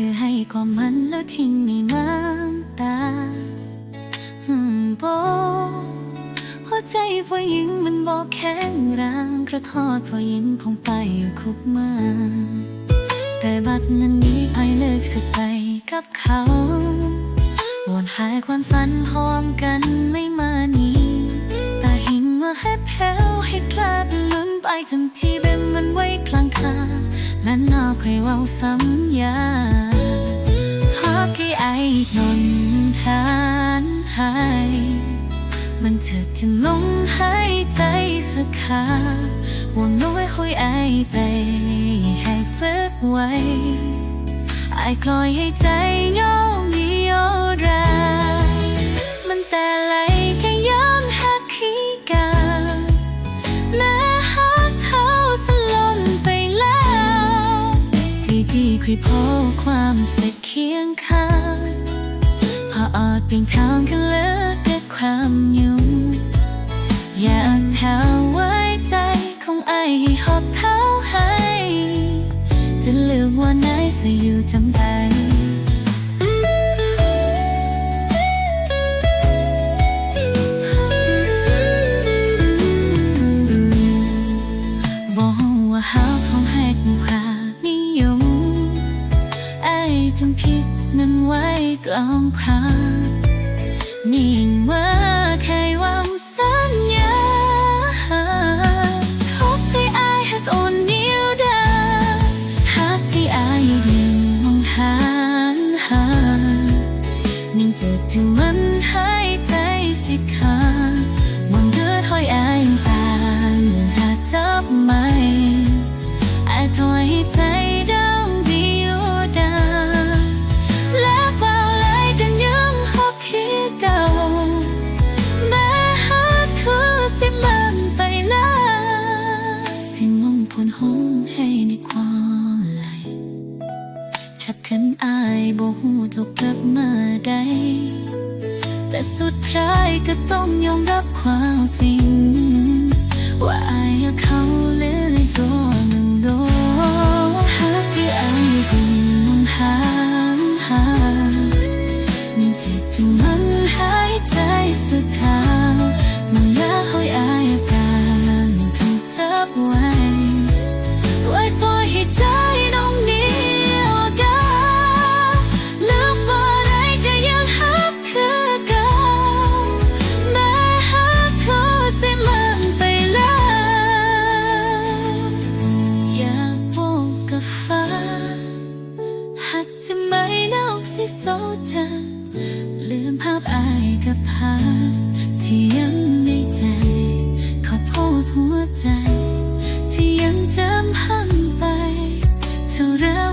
คือให้ก็มันแล้วทิ้งในน้ำตาอืมโบหัวใจผู้หญิงมันบอกแข็งแรงกระทอดผู้หญิงคงไปอยู่คุกมื่อแต่บัดนั้นนี้ภายเลิกสึกไปกับเขาวนหายความฝันพร้อมกันไม่มานี้แต่หินว่าให้แพ้วให้กลาดลุ้นไปจำที่เป็นมันไว้กลางคาและนอกใครเว่าซ้ำยา เธอจะลงหายใจสักคาว่าน้อยห้อยไอายไปให้เจ็บไว้ไอายกลอยให้ใจโยงมีโยรามันแต่ไหลแค่ย้ำหักขี้กาแม้หักเท่าสลนไปแล้ว ที่ดีคุยพอความสักเคียงข้างพออดเปลี่ยนทางกันเลิกด้วย ความยุ่ง อยากเท้าไว้ใจของไอให้หอบเท้าให้ จะเลือกว่าไหนจะอยู่จำได้บอกว่าหาของให้ผ่านิยมไอจงคิดนั้นไว้กลางครา นิ่งว่าใครวางสัญญาทบให้อายหัดอ่อนนิ้วดาหักที่อายดึงมองหานหานิ่งเจอถึงมันหายใจสิขาด อายบ่หูจบกลับมาได้ แต่สุดท้ายก็ต้องยอมรับความจริง ว่าอายเขาเลือในตัวหนึ่ เธอ ลืมภาพอายกับภาพที่ยังในใจ ขอโทษหัวใจ ที่ยังจำหันไปเท่าไร